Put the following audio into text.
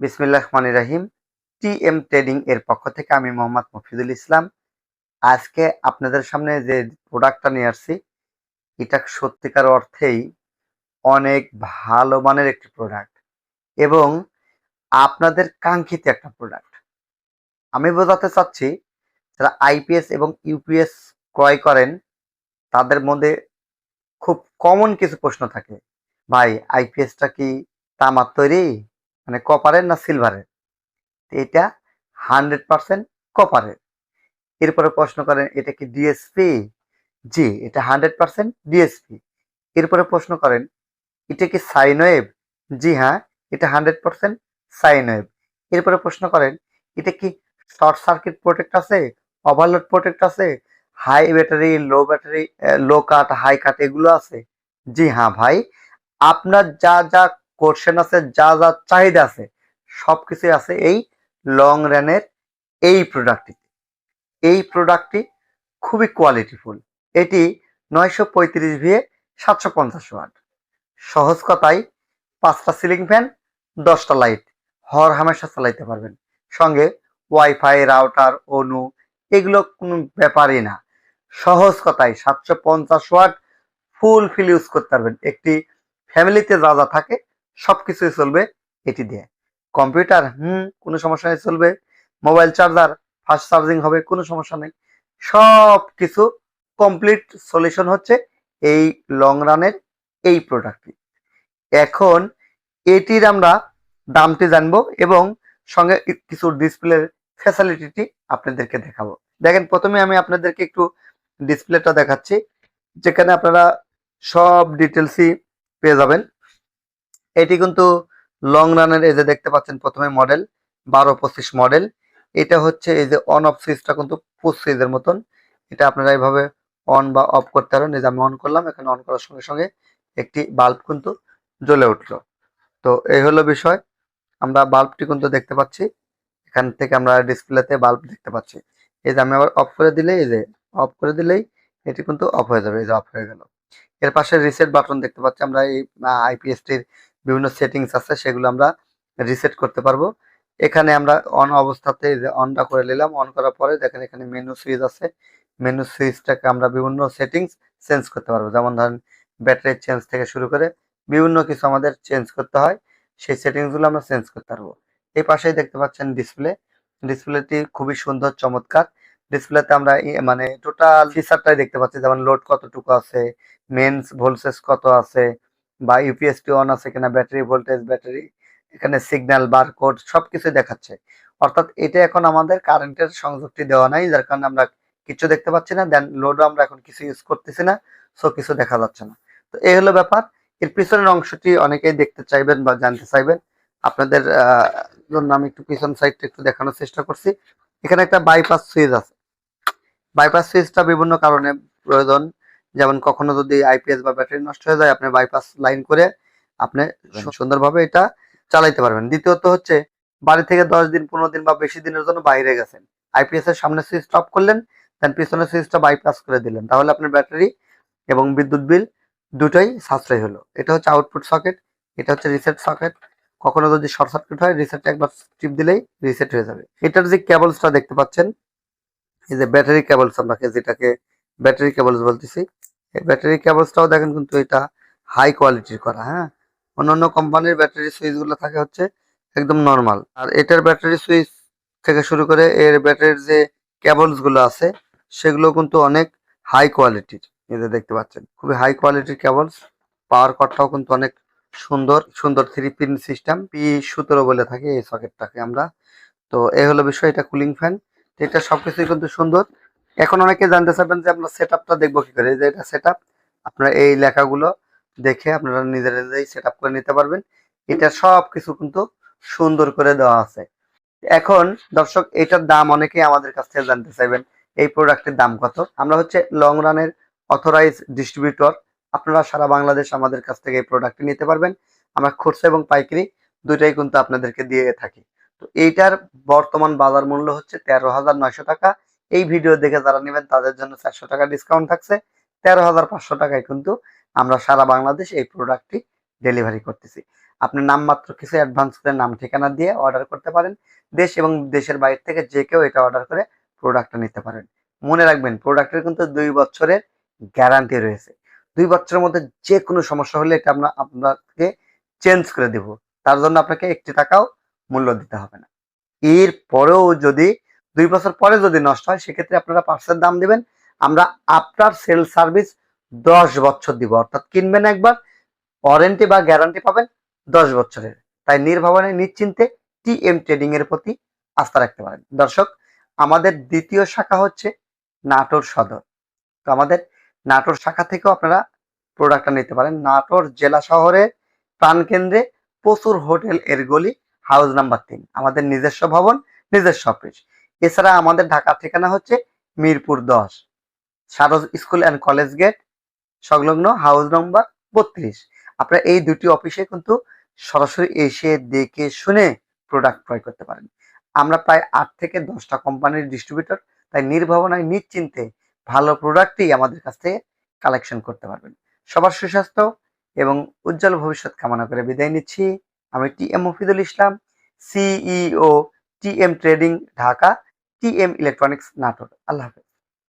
বিসমিল্লাহ রহমান রাহিম। টি এম ট্রেডিং এর পক্ষ থেকে আমি মোহাম্মদ মফিদুল ইসলাম। আজকে আপনাদের সামনে যে প্রোডাক্টটা নিয়ে আসছি, এটা সত্যিকার অর্থেই অনেক ভালো মানের একটি প্রোডাক্ট এবং আপনাদের কাঙ্ক্ষিত একটা প্রোডাক্ট। আমি বোঝাতে চাচ্ছি, যারা আইপিএস এবং ইউপিএস ক্রয় করেন, তাদের মধ্যে খুব কমন কিছু প্রশ্ন থাকে। ভাই আইপিএসটা কি তামার তৈরি? মানে কপারের না সিলভারের এটা হান্ড্রেড পার্সেন্ট কপারের এরপরে প্রশ্ন করেন, এটা কি ডিএসপি জি, এটা হান্ড্রেড পার্সেন্ট ডিএসপি এরপরে প্রশ্ন করেন, এটা কি সাইন ওয়েভ জি হ্যাঁ এটা হান্ড্রেড পার্সেন্ট সাইন ওয়েভ এরপরে প্রশ্ন করেন, এটা কি শর্ট সার্কিট প্রোটেক্ট আছে? ওভারলোড প্রোটেক্ট আছে? High battery low battery low cut high cut এগুলো আছে? জি হ্যাঁ ভাই, আপনার যা যা কোশ্চেন আছে, যা যা চাহিদা আছে সব কিছু আছে এই লং রানের এই প্রোডাক্টটিতে এই প্রোডাক্টটি খুবই কোয়ালিটিফুল এটি নয়শো পঁয়ত্রিশ ভিএ সাতশো পঞ্চাশ ওয়াট সহজ কথায়, পাঁচটা সিলিং ফ্যান দশটা লাইট হর হামেশা চালাইতে পারবেন। সঙ্গে ওয়াইফাই রাউটার অনু এগুলো কোনো ব্যাপারই না। সহজ কথায়, সাতশো পঞ্চাশ ওয়াট ফুল ফিল ইউজ করতে পারবেন। একটি ফ্যামিলিতে যা যা থাকে সব কিছুই চলবে এটি দিয়ে। কম্পিউটার, হুম, কোনো সমস্যা নেই, চলবে। মোবাইল চার্জার, ফাস্ট চার্জিং হবে, কোনো সমস্যা নেই। সব কিছু কমপ্লিট সলিউশন হচ্ছে এই লং রানের এই প্রোডাক্টটি। এখন এটির আমরা দামটি জানব এবং সঙ্গে কিছু ডিসপ্লের ফ্যাসিলিটিটি আপনাদেরকে দেখাবো। দেখেন, প্রথমে আমি আপনাদেরকে একটু ডিসপ্লেটা দেখাচ্ছি। যেখানে আপনারা সব ডিটেলসই পেয়ে যাবেন। এটি কিন্তু লং রানের এই যে দেখতে পাচ্ছেন প্রথমে মডেল বারো পঁচিশ মডেল এটা হচ্ছে এই যে অন অফ সুইচটা কিন্তু পুশ সুইচের মতন। এটা আপনারা এইভাবে অন বা অফ করতে পারেন। এই যে আমি অন করলাম, এখানে অন করার সঙ্গে সঙ্গে একটি বাল্ব কিন্তু জ্বলে উঠল। তো এই হলো বিষয়। আমরা বাল্বটি কিন্তু দেখতে পাচ্ছি। এখান থেকে আমরা ডিসপ্লেতে বাল্ব দেখতে পাচ্ছি। এই যে আমি আবার অফ করে দিলে, এই যে অফ করে দিলেই এটি কিন্তু অফ হয়ে যাবে, এই যে অফ হয়ে গেল। এর পাশে রিসেট বাটন দেখতে পাচ্ছি। আমরা এই আইপিএসটির বিভিন্ন সেটিংস আছে, সেগুলো আমরা রিসেট করতে পারব। এখানে আমরা অন অবস্থাতে যে অনটা করে নিলাম। অন করার পরে দেখেন এখানে মেনু সুইচ আছে। মেনু সুইচটাকে আমরা বিভিন্ন সেটিংস চেঞ্জ করতে পারব। যেমন ধরেন ব্যাটারি চেঞ্জ থেকে শুরু করে বিভিন্ন কিছু আমাদের চেঞ্জ করতে হয়। সেই সেটিংসগুলো আমরা চেঞ্জ করতে পারব। এই পাশেই দেখতে পাচ্ছেন ডিসপ্লে ডিসপ্লেটি খুবই সুন্দর, চমৎকার। ডিসপ্লেতে আমরা মানে টোটাল ফিচারটাই দেখতে পাচ্ছি। যেমন লোড কতটুকু আছে মেন্স ভোল্টেজ কত আছে বা ইউপিএসটি অন আছে কিনা ব্যাটারি ভোল্টেজ ব্যাটারি এখানে সিগন্যাল বার বারকোড সবকিছু দেখাচ্ছে। অর্থাৎ এটা এখন আমাদের কারেন্টের সংযুক্তি দেওয়া নাই, যার কারণে আমরা কিছু দেখতে পাচ্ছি না দেন লোডও আমরা এখন কিছু ইউজ করতেছি না সো কিছু দেখা যাচ্ছে না। তো এই হলো ব্যাপার। এর পিছনের অংশটি অনেকেই দেখতে চাইবেন বা জানতে চাইবেন। আপনাদের জন্য আমি একটু পিছন সাইডটা একটু দেখানোর চেষ্টা করছি। এখানে একটা বাইপাস সুইচ আছে। বাইপাস সুইচটা বিভিন্ন কারণে প্রয়োজন। যেমন কখনো যদি আইপিএস বা ব্যাটারি নষ্ট হয়ে যায় আপনি বাইপাস লাইন করে আপনি সুন্দরভাবে এটা চালাইতে পারবেন। দ্বিতীয়ত হচ্ছে বাড়ি থেকে দশ দিন পনেরো দিন বা বেশি দিনের জন্য বাইরে গেছেন। আইপিএস এর সামনে সুইচ অফ করলেন দেন পিছনের সুইচটা বাইপাস করে দিলেন। তাহলে আপনার ব্যাটারি এবং বিদ্যুৎ বিল দুটোই সাশ্রয় হলো। এটা হচ্ছে আউটপুট সকেট এটা হচ্ছে রিসেট সকেট কখনো যদি শর্ট সার্কিট হয় রিসেট একবার টিপ দিলেই রিসেট হয়ে যাবে। এটার যে কেবলসটা দেখতে পাচ্ছেন এই যে ব্যাটারি কেবলস আমরা যেটাকে ব্যাটারি কেবলস বলতেছি এই ব্যাটারি কেবলসটাও দেখেন কিন্তু এটা হাই কোয়ালিটির করা হ্যাঁ? অন্যান্য কোম্পানির ব্যাটারি সুইচগুলো থাকে হচ্ছে একদম নর্মাল আর এটার ব্যাটারি সুইচ থেকে শুরু করে এর ব্যাটারির যে কেবলসগুলো আছে, সেগুলো কিন্তু অনেক হাই কোয়ালিটির যে দেখতে পাচ্ছেন, খুবই হাই কোয়ালিটির কেবলস পাওয়ার কটটাও কিন্তু অনেক সুন্দর সুন্দর থ্রি পিন সিস্টেম পি সতেরো বলে থাকি এই সকেটটাকে আমরা। তো এই হলো বিষয়, এটা কুলিং ফ্যান এটা সবকিছুই কিন্তু সুন্দর। এখন অনেকে জানতে চাইবেন যে আমরা সেট আপটা দেখব কি করে? যে এটা সেট আপ আপনারা এই লেখাগুলো দেখে আপনারা নিজেরা নিজেই সেট আপ করে নিতে পারবেন। এটা সব কিছু কিন্তু সুন্দর করে দেওয়া আছে। এখন দর্শক, এটার দাম অনেকেই আমাদের কাছ থেকে জানতে চাইবেন, এই প্রোডাক্টের দাম কত? আমরা হচ্ছে লং রানের অথরাইজ ডিস্ট্রিবিউটর আপনারা সারা বাংলাদেশ আমাদের কাছ থেকে এই প্রোডাক্টটি নিতে পারবেন। আমরা খুচরা এবং পাইকারি দুইটাই কিন্তু আপনাদেরকে দিয়ে থাকি। তো এইটার বর্তমান বাজার মূল্য হচ্ছে তেরো হাজার নয়শো টাকা। এই ভিডিও দেখে যারা নেবেন, তাদের জন্য চারশো টাকা ডিসকাউন্ট থাকছে। তেরো হাজার পাঁচশো টাকায় কিন্তু আমরা সারা বাংলাদেশ এই প্রোডাক্টটি ডেলিভারি করতেছি। আপনি নামমাত্র কিছু অ্যাডভান্স করে নাম ঠিকানা দিয়ে অর্ডার করতে পারেন। দেশ এবং দেশের বাইরে থেকে যে কেউ এটা অর্ডার করে প্রোডাক্টটা নিতে পারেন। মনে রাখবেন প্রোডাক্টের কিন্তু দুই বছরের গ্যারান্টি রয়েছে। দুই বছরের মধ্যে যে কোনো সমস্যা হলে এটা আমরা আপনাকে চেঞ্জ করে দেব। তার জন্য আপনাকে একটি টাকাও মূল্য দিতে হবে না। এর পরেও যদি দুই বছর পরে যদি নষ্ট হয়, সেক্ষেত্রে আপনারা পার্সের দাম দিবেন। আমরা আফটার সেল সার্ভিস দশ বছর দিব। অর্থাৎ কিনবেন একবার, ওয়ারেন্টি বা গ্যারান্টি পাবেন দশ বছরের। তাই নির্ভাবনে নিশ্চিন্তে টি এম ট্রেডিং এর প্রতি আস্থা রাখতে পারেন। দর্শক, আমাদের দ্বিতীয় শাখা হচ্ছে নাটোর সদর। তো আমাদের নাটোর শাখা থেকেও আপনারা প্রোডাক্টটা নিতে পারেন। নাটোর জেলা শহরের প্রাণকেন্দ্রে প্রচুর হোটেল এর গলি, হাউস নাম্বার তিন। আমাদের নিজস্ব ভবন, নিজস্ব অফিস। এছাড়া আমাদের ঢাকা ঠিকানা হচ্ছে মিরপুর দশ সারজ স্কুল অ্যান্ড কলেজ গেট, সংলগ্ন হাউস নম্বর বত্রিশ। আপনারা এই দুটি অফিসে কিন্তু সরাসরি এসে দেখে শুনে প্রোডাক্ট ক্রয় করতে পারেন। আমরা প্রায় আট থেকে দশটা কোম্পানির ডিস্ট্রিবিউটর তাই নির্ভাবনায়, নিশ্চিন্তে ভালো প্রোডাক্টই আমাদের কাছ থেকে কালেকশন করতে পারবেন। সবার সুস্বাস্থ্য এবং উজ্জ্বল ভবিষ্যৎ কামনা করে বিদায় নিচ্ছি। আমি T M Mofidul Islam CEO T M trading Dhaka T M electronics Natore. আল্লাহ হাফেজ।